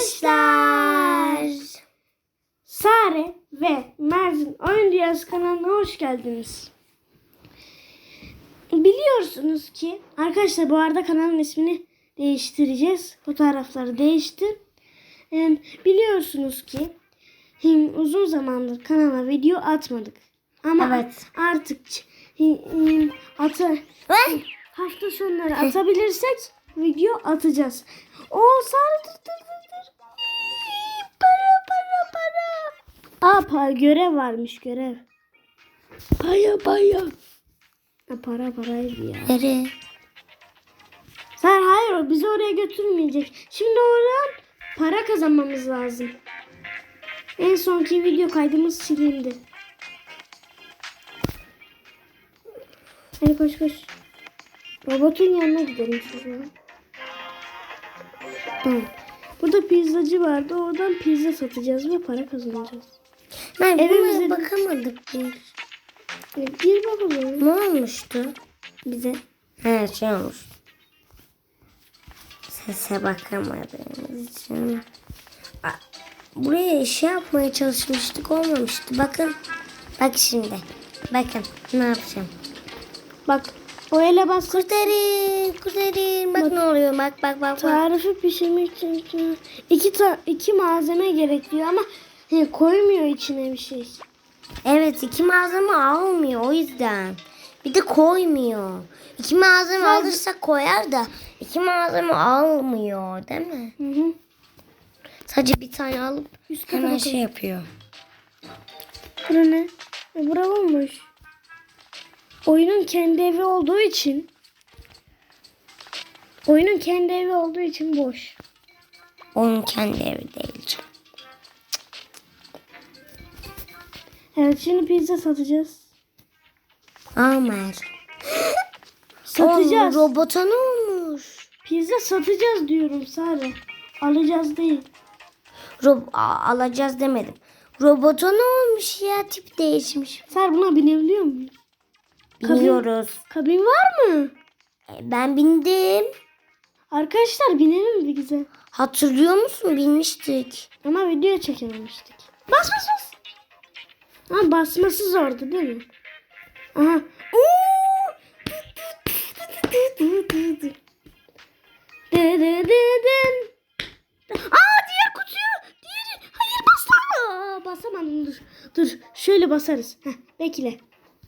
arkadaşlar. Sare ve Mert'in Oyun Dünyası kanalına hoş geldiniz. Biliyorsunuz ki arkadaşlar bu arada kanalın ismini değiştireceğiz. Fotoğrafları değişti. Biliyorsunuz ki uzun zamandır kanala video atmadık. Ama Evet. artık atı, hafta sonları atabilirsek video atacağız. O sarı Aa para, görev varmış görev. Paya paya. Ha, para paraydı ya. nereye? Sen hayır o bizi oraya götürmeyecek. Şimdi oradan para kazanmamız lazım. En sonki video kaydımız silindi. Hadi koş koş. Robotun yanına gidelim şuraya. Tamam. Burada pizzacı vardı. Oradan pizza satacağız ve para kazanacağız. Ben buna bakamadık biz. Gir bakalım. Ne olmuştu bize? Her şey olmuş. Sese bakamadığımız için. Buraya şey yapmaya çalışmıştık olmamıştı. Bakın. Bak şimdi. Bakın ne yapacağım. Bak o ele bas. Kurtarın, kurtarın. Bak, ne oluyor. Bak bak bak. bak. Tarifi pişirmek için iki, ta iki malzeme gerekiyor ama he, koymuyor içine bir şey. Evet iki malzeme almıyor o yüzden. Bir de koymuyor. İki malzeme Sadece- alırsa koyar da iki malzeme almıyor değil mi? Hı hı. Sadece bir tane alıp Üst hemen şey yapıyor. Bura ne? E, bura olmuş. Oyunun kendi evi olduğu için oyunun kendi evi olduğu için boş. Onun kendi evi değil. Evet şimdi pizza satacağız. Amer. Satacağız. Oğlum, robota ne olmuş? Pizza satacağız diyorum Sare. Alacağız değil. Rob alacağız demedim. Robota ne olmuş ya? Tip değişmiş. Sare buna binebiliyor muyuz? Kabin- Biliyoruz. Kabin var mı? E, Ben bindim. Arkadaşlar binelim bir güzel. Hatırlıyor musun? Binmiştik. Ama video çekememiştik. Bas bas bas. Ha basması zordu değil mi? Aha. Oo! Aa diğer kutuyu. Diğeri. Hayır basma. Basamadım dur. Dur şöyle basarız. Heh, bekle.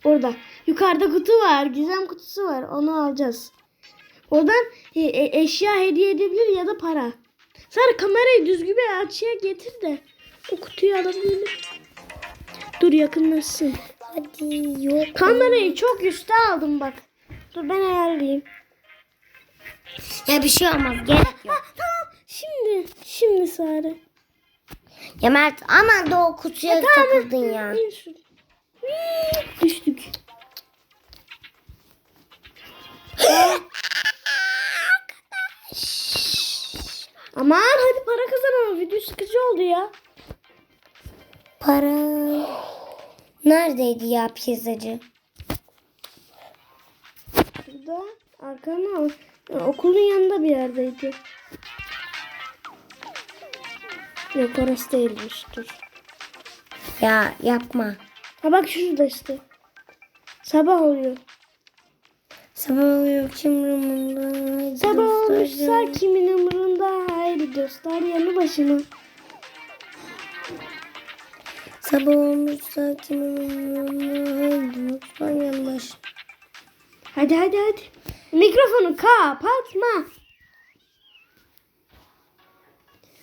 Orada. Yukarıda kutu var. Gizem kutusu var. Onu alacağız. Oradan e, e, eşya hediye edebilir ya da para. Sarı kamerayı düzgün bir açıya getir de o kutuyu alabilir. Dur yakınlaşsın. Hadi yok. Kamerayı çok üstte aldım bak. Dur ben ayarlayayım. Ya bir şey olmaz. Gerek yok. Ha, tamam. Şimdi, şimdi Sare. Ya Mert aman da o kutuya takıldın ya. İn şuraya. Hii, Düştük. Aman hadi para kazanalım. Video sıkıcı oldu ya. Para. Neredeydi ya pizzacı? Burada arkana al. Okulun yanında bir yerdeydi. Yok orası değilmiş. Dur. Ya yapma. Ha bak şurada işte. Sabah oluyor. Sabah oluyor kim umurumda? Haydi Sabah olmuşsa kimin umurunda? Haydi dostlar yanı başına. Sabah kim umurumda? Haydi dostlar yanbaş. Hadi hadi hadi. Mikrofonu kapatma.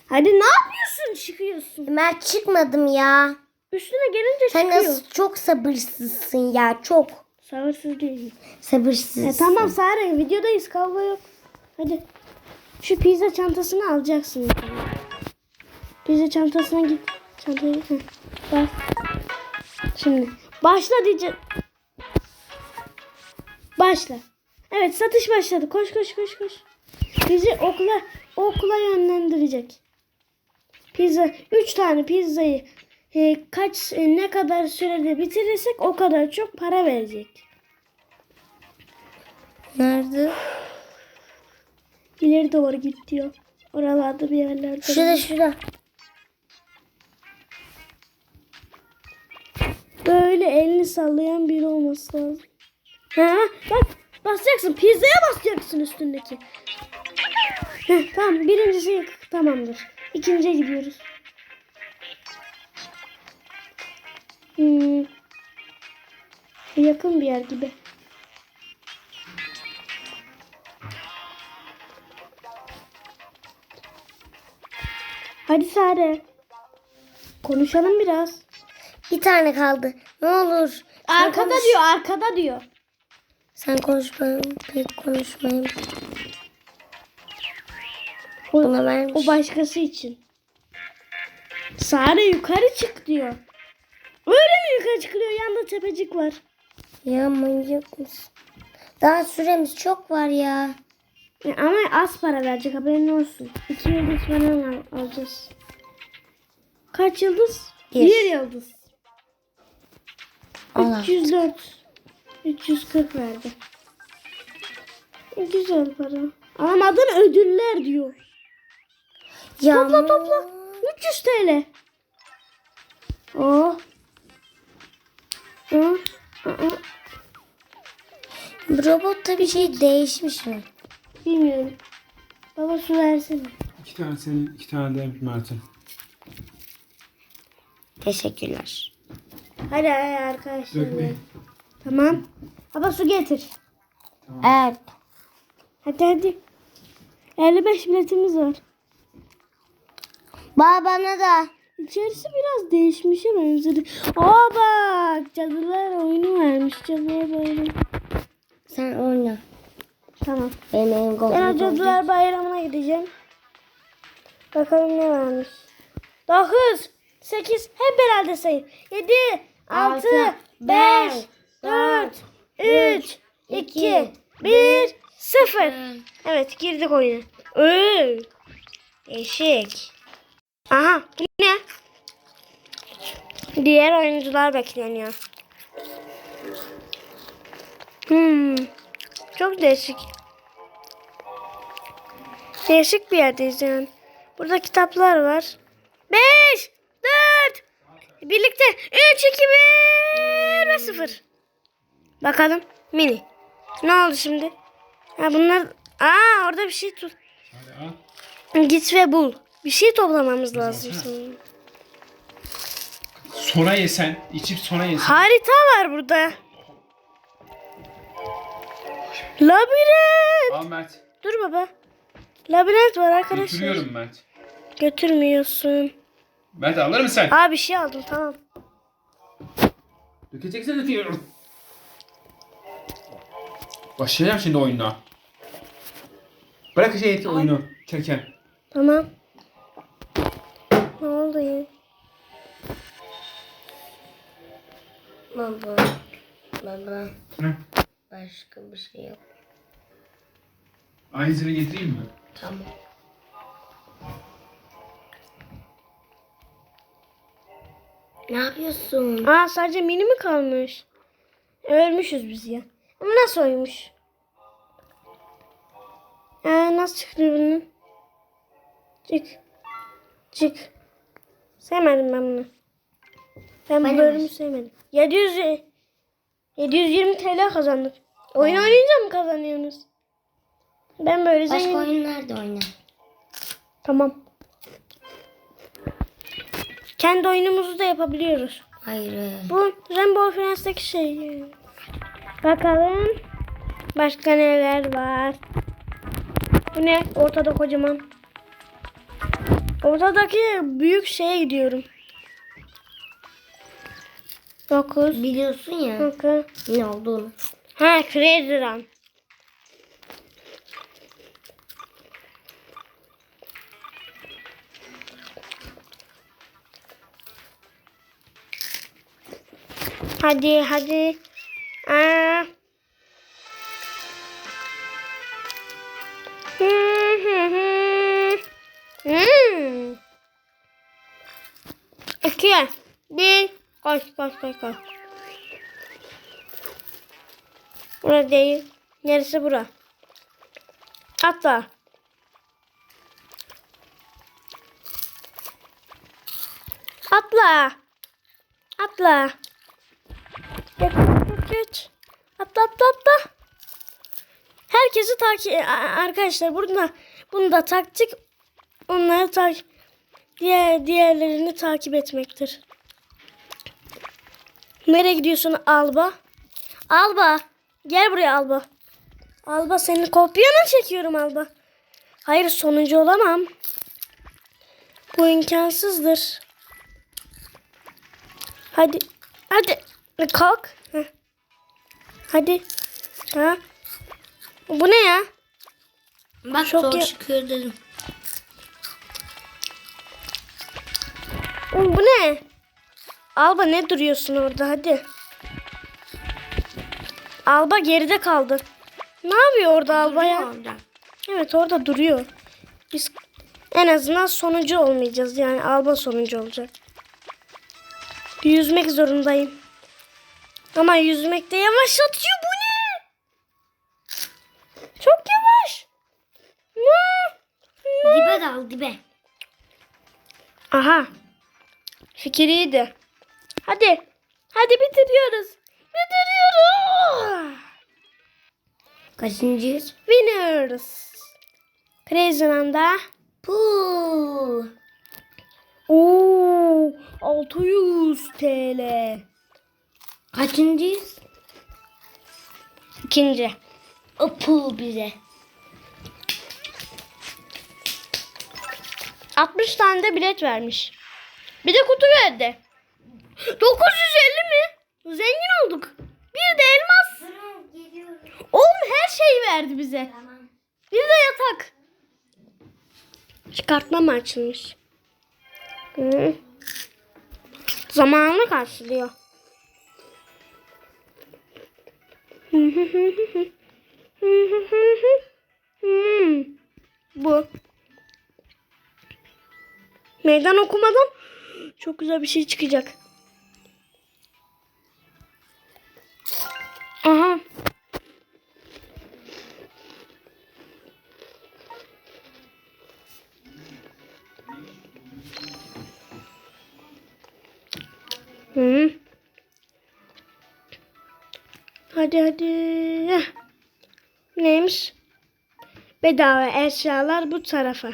Hadi ne yapıyorsun çıkıyorsun? Mert çıkmadım ya. Üstüne gelince Sen çıkıyor. nasıl çok sabırsızsın ya çok. Sabırsız değilim. Sabırsızsın. E, tamam Sare videodayız kavga yok. Hadi. Şu pizza çantasını alacaksın. Pizza çantasına git. Çantaya git. Bas. Şimdi başla diyeceğim. Başla. Evet satış başladı. Koş koş koş koş. Bizi okula okula yönlendirecek. Pizza 3 tane pizzayı e, kaç e, ne kadar sürede bitirirsek o kadar çok para verecek. Nerede? İleri doğru git diyor. Oralarda bir yerlerde. Şurada şurada. Böyle elini sallayan biri olması lazım. Ha, bak basacaksın. Pizzaya basacaksın üstündeki. Heh, tamam birincisi tamamdır. İkinciye gidiyoruz. Hmm. Yakın bir yer gibi. Hadi Sare. Konuşalım biraz. Bir tane kaldı. Ne olur. Sen Arkada konuş. diyor, arkada diyor. Sen konuşmayın. Pek konuşmayın. O, Buna vermiş. o başkası için. Sare yukarı çık diyor. Öyle mi yukarı çıkılıyor? Yanında tepecik var. Ya manyak mısın? Daha süremiz çok var ya. E, ama az para verecek haberin olsun. İki yıldız falan al- alacağız. Kaç yıldız? Bir. Bir yıldız. Allah. 304. 340 verdi. Güzel para. Alamadın ödüller diyor. Ya Topla topla. 300 TL. Oh. Hı, hı, hı. Bu robotta bir şey değişmiş mi? Bilmiyorum. Baba su versene. İki tane senin, iki tane de Mert'in. Teşekkürler. Hadi hadi arkadaşlar. Dökmeyin. Tamam. Baba su getir. Evet. Hadi hadi. 55 biletimiz var. Baba bana da. İçerisi biraz değişmişe benzedi. Aa bak cadılar oyunu vermiş. Cadılar bayramı. Sen oyna. Tamam. Benim Ben cadılar bayramına gideceğim. Bakalım ne varmış. 9, 8, hep beraber sayın. 7, 6, Altı, 5, beş, 4, 3, 2, 1, 0. Evet girdik oyuna. Ee, eşek. Aha ne? Diğer oyuncular bekleniyor. Hmm, çok değişik. Değişik bir yerdeyiz yani. Burada kitaplar var. 5, 4, birlikte 3, 2, 1 ve 0. Bakalım mini. Ne oldu şimdi? Ha bunlar... Aa orada bir şey tut. Hadi al. Git ve bul. Bir şey toplamamız lazım sanırım. Sonra yesen. içip sonra yesen. Harita var burada. Labirent. Al Mert. Dur baba. Labirent var arkadaşlar. Götürüyorum Mert. Götürmüyorsun. Mert alır mısın? Aa bir şey aldım tamam. Dökeceksen döküyorum. Başlayacağım şimdi oyuna. Bırak şey oyunu. Çeken. Tamam. Ne oldu ya? Baba. Baba. Ne? Başka bir şey yok. Aynısını getireyim mi? Tamam. Ne yapıyorsun? Aa sadece mini mi kalmış? Ölmüşüz biz ya. Ama nasıl oymuş? Ee, nasıl çıktı bunun? Çık. Çık. Sevmedim ben bunu. Ben bu bölümü sevmedim. 700 720 TL kazandık. Oyun oynayınca mı kazanıyorsunuz? Ben böyle Başka zengin. oyun nerede oyna? Tamam. Kendi oyunumuzu da yapabiliyoruz. Hayır. Bu Rainbow Friends'teki şey. Bakalım. Başka neler var? Bu ne? Ortada kocaman. Ortadaki büyük şeye gidiyorum. 9. Biliyorsun ya Bakın. ne olduğunu. Ha Crazy Run. Hadi hadi. Aa. Hmm. İki, bir, koş, koş, koş, koş. Burada değil. Neresi bura? Atla. Atla. Atla. Geç. Atla atla atla. Herkesi takip arkadaşlar burada bunda taktik onları takip diğer diğerlerini takip etmektir. Nereye gidiyorsun Alba? Alba gel buraya Alba. Alba seni kopyana çekiyorum Alba. Hayır sonuncu olamam. Bu imkansızdır. Hadi. Hadi. Kalk. Heh. Hadi. Ha. Bu ne ya? Bak Çok çok ya- çıkıyor dedim. Oğlum bu ne? Alba ne duruyorsun orada hadi. Alba geride kaldı. Ne yapıyor orada Alba ya? Orada. Evet orada duruyor. Biz en azından sonuncu olmayacağız. Yani Alba sonuncu olacak. Yüzmek zorundayım. Ama yüzmekte yavaşlatıyor bu ne? Çok yavaş. Ne? Dibe dal dibe. Aha. Fikir iyiydi. Hadi. Hadi bitiriyoruz. Bitiriyoruz. Kaçıncıyız? Winners. Crazy Nanda. Puuu. Oo, 600 TL. Kaçıncıyız? İkinci. O pul bize. 60 tane de bilet vermiş. Bir de kutu verdi. 950 mi? Zengin olduk. Bir de elmas. Oğlum her şeyi verdi bize. Bir de yatak. Çıkartma mı açılmış? Hı. Zamanını karşılıyor. Bu. Meydan okumadan çok güzel bir şey çıkacak. Hadi hadi. Heh. Neymiş? Bedava eşyalar bu tarafa.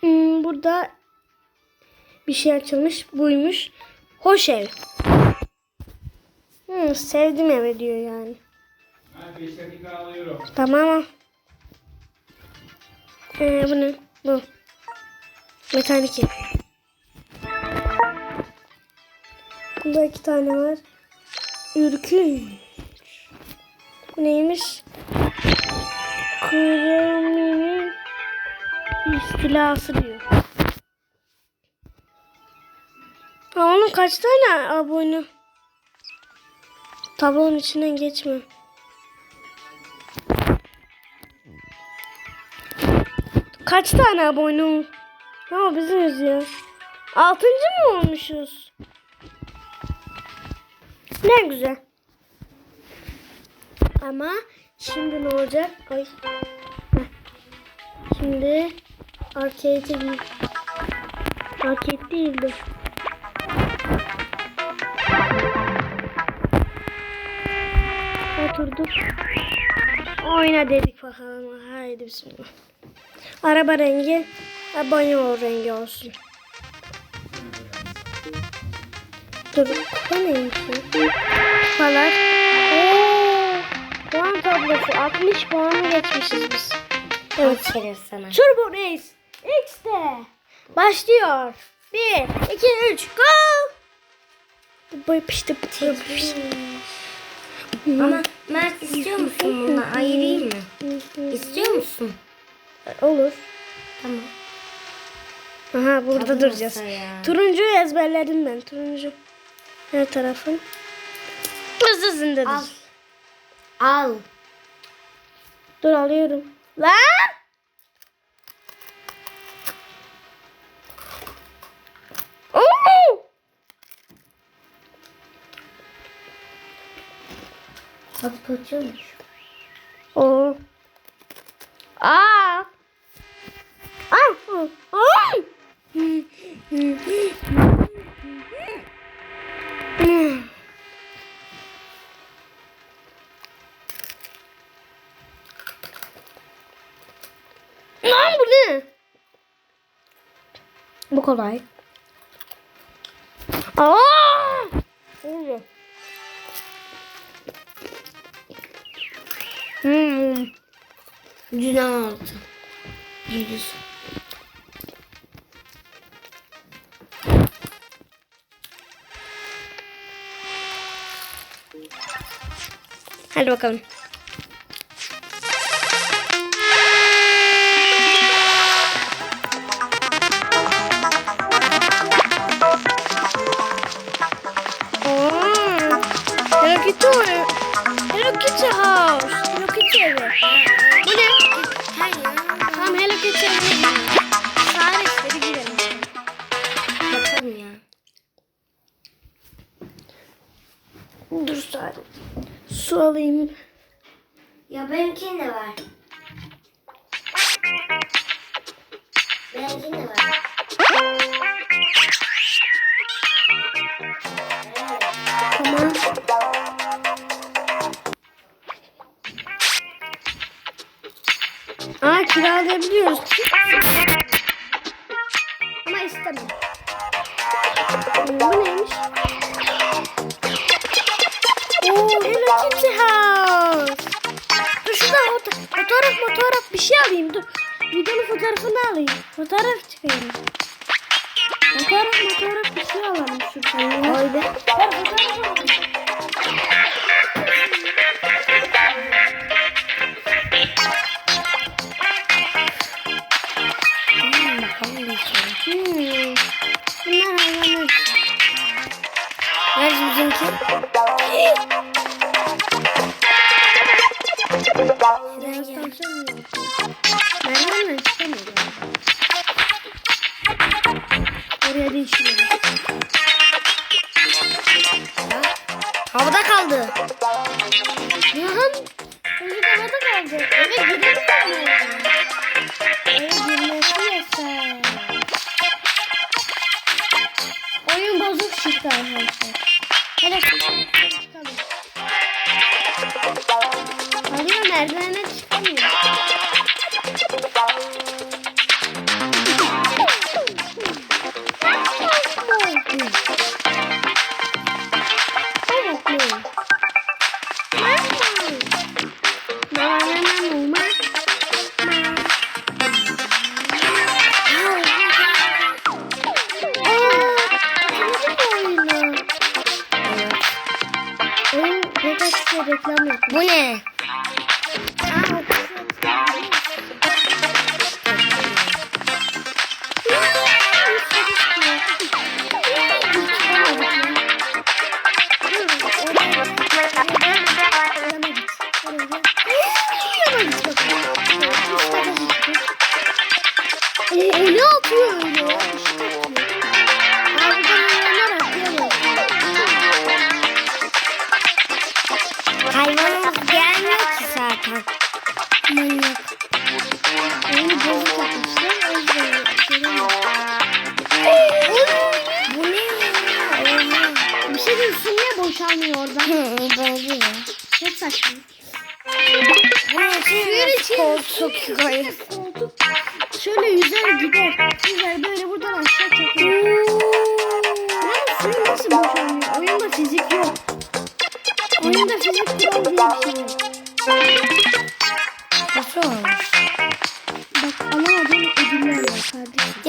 Hmm, burada bir şey açılmış. Buymuş. Hoş ev. Hmm, sevdim eve diyor yani. Ha 5 dakika alıyorum. Tamam. Ee, bu ne? Bu. Mekanik ev. Bunda iki tane var. Ürkünç. Bu neymiş? Kırmızı istilası diyor. Aa, onun kaç tane abone? Tablonun içinden geçme. Kaç tane abone? Ha bizimiz ya. Altıncı mı olmuşuz? Ne güzel. Ama şimdi ne olacak? Ay. Şimdi arcade'e gir. Arcade değildi. Oturduk. Oyna dedik bakalım. Haydi bismillah. Araba rengi abone ol rengi olsun. Dur. Bu neymiş ya? Falan. Oo, puan tablosu. 60 puanı geçmişiz biz. Evet. Aferin sana. Turbo Race X'de başlıyor. 1, 2, 3, go! Bu yapıştı bu yapıştı. Ama Mert istiyor musun bunu? Ayırayım mı? İstiyor musun? Olur. Tamam. Aha burada Tabii duracağız. ya. Turuncuyu ezberledim ben. Turuncu. Her tarafın. Hızlı zindedir. Al. Al. Dur alıyorum. Lan! Oo! Bak kaçıyormuş. Kolay. Aa! Oldu. Hmm. Günah oldu. Yüz. Hadi bakalım. Aa bizimki? Biraz tavşan mı? Merdivenle çıkamıyor galiba. Oraya değişiyoruz. Manyak. Oyunu bozuk yapmışlar. O yüzden göremiyorum. Bu ne ya? Oha. Bir şey diyeyim su niye boşalmıyor orada? Hı, Böyle ya. Çok saçma. Suyun için koltuk koyuyor. Koltuk şöyle yüzer gider. Yüzer böyle buradan aşağı çekiyor. Yani suyu nasıl boşalmıyor? Oyunda fizik yok. Oyunda fizik kural diye bir şey yok.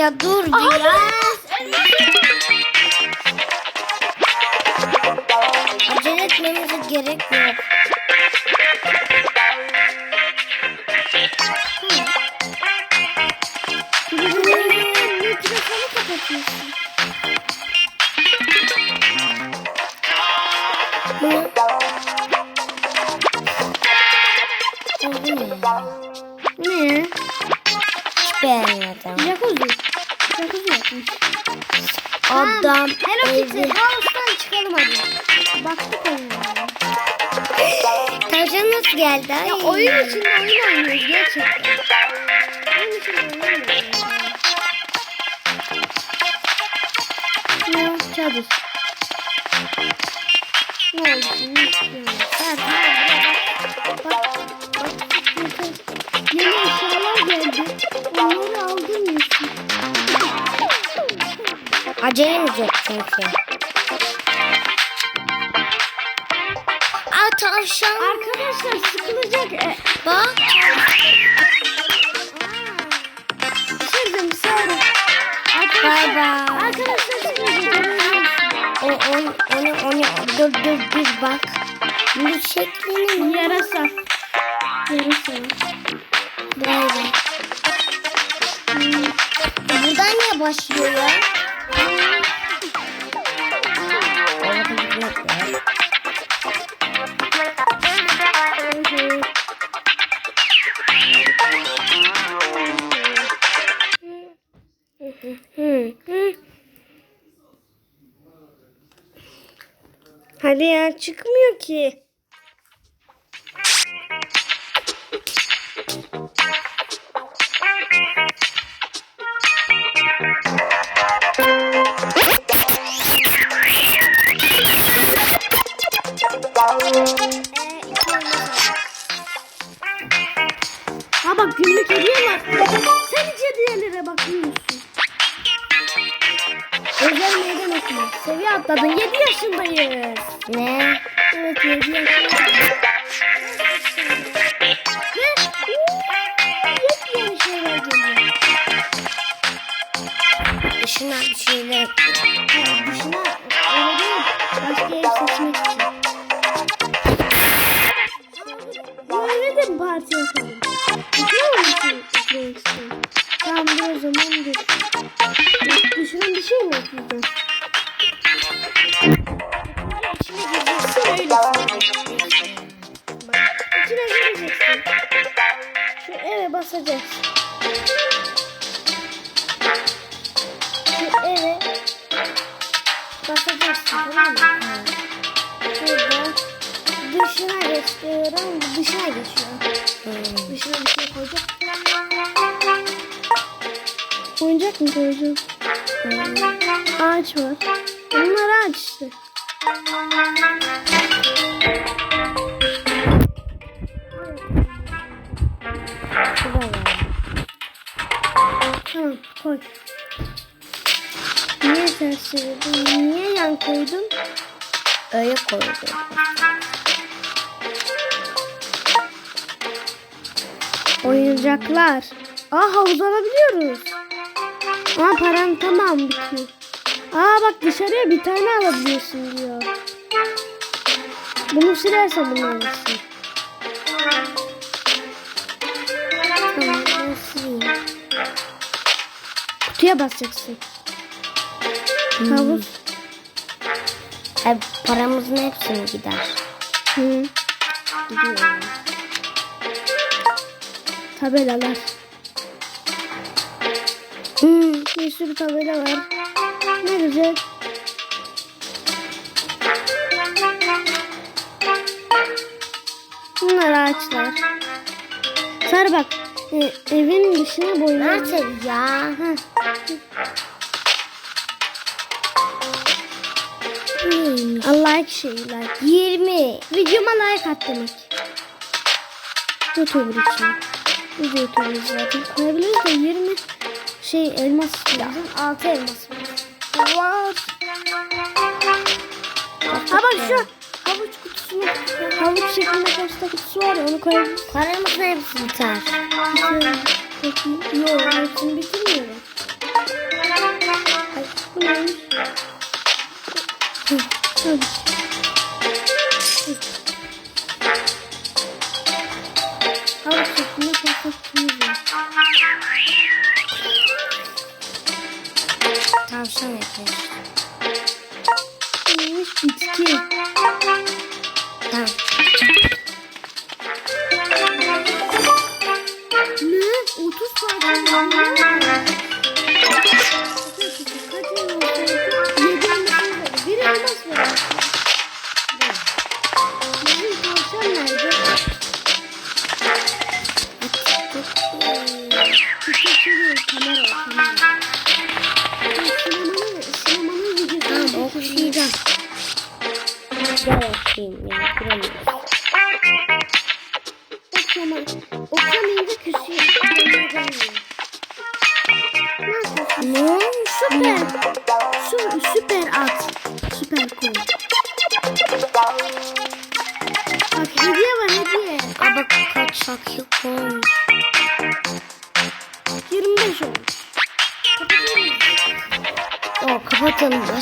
Ya dur Aha, ya. Acele etmemize gerek yok. Mikrofonu kapatıyorsun. Adam Hello Kitty. House'dan çıkalım hadi. Baktık oyunlara. Tavşan nasıl geldi? Ay. Ya oyun içinde oyun oynuyoruz gerçekten. Oyun içinde oyun Çünkü. Aa tavşan. Arkadaşlar sıkılacak. E, Bak. Düşürdüm sonra. Bay bay. Arkadaşlar sıkılacak. O, on, onu, onu, dur, dur, dur bak. Bu şeklini mi? Yarasa. Yarasa. Böyle. Hmm. Buradan niye başlıyor ya? Çıkmıyor ki. Ha bak günlük hediye var. Sen hiç hediyelere bakmıyor musun? Özel meydan okuma. Seviye atladın. 7 yaşındayız. Ne? Evet 7 yaşındayız. Dışına bir şeyler. Ha, dışına öyle değil. Başka ev seçmek için. Böyle de bir parti yapalım. Düşünüyor musun? Eklemek istiyorum. Tamam dur o zaman dur. Düşünün bir şey mi yapacağız? İçine gireceksin öyle. Bak, içine gireceksin. Şu eve basacaksın. Şu eve basacaksın tamam mı? Burada dışına geç diyorum. Dışına geçiyor. Hmm. Dışına bir şey koyacak. Oyuncak mı koyacağım? Ağaç var. Bunlar ağaç işte. Tamam koy. Niye ters çevirdin? Niye yan koydun? Öyle koydum. Oyuncaklar. Aa havuz alabiliyoruz. Aa paran tamam bitiyor. Aa bak dışarıya bir tane alabiliyorsun diyor. Bunu silersen bunu alırsın. Tamam ben sileyim. Kutuya basacaksın. Havuz. Hep paramızın hepsini gider. Hı. Gidiyor. Tabelalar. Hmm. Bir sürü tabela var. Ne güzel. Bunlar ağaçlar. Sarı bak. e, evin dışına boyuyor. Nasıl ya? Neymiş? Allah şey like. 20. Videoma like at demek. YouTuber için. Biz de YouTuber'ız zaten. Koyabiliriz de 20 şey elmas istiyoruz. 6 elmas var. Var. Ha bak şu havuç kutusunu havuç şeklinde posta kutusu var ya onu koyabiliriz. Paramızın hepsi biter. Peki. Yok hepsini bitirmiyorum. Ay, bu neymiş? Hı, Hadi. Hı. Kutumuz var. Tavşan yapıyoruz.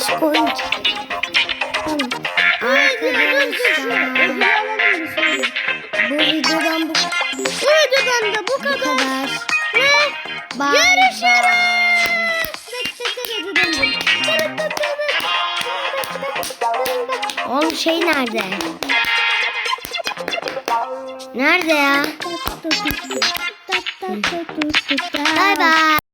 Tamam. Arkadaşlar. Bu videodan bu, Bu videodan da bu bu kadar. kadar. Ne? Bye bye. Oğlum şey nerede? Nerede ya? Bye bye.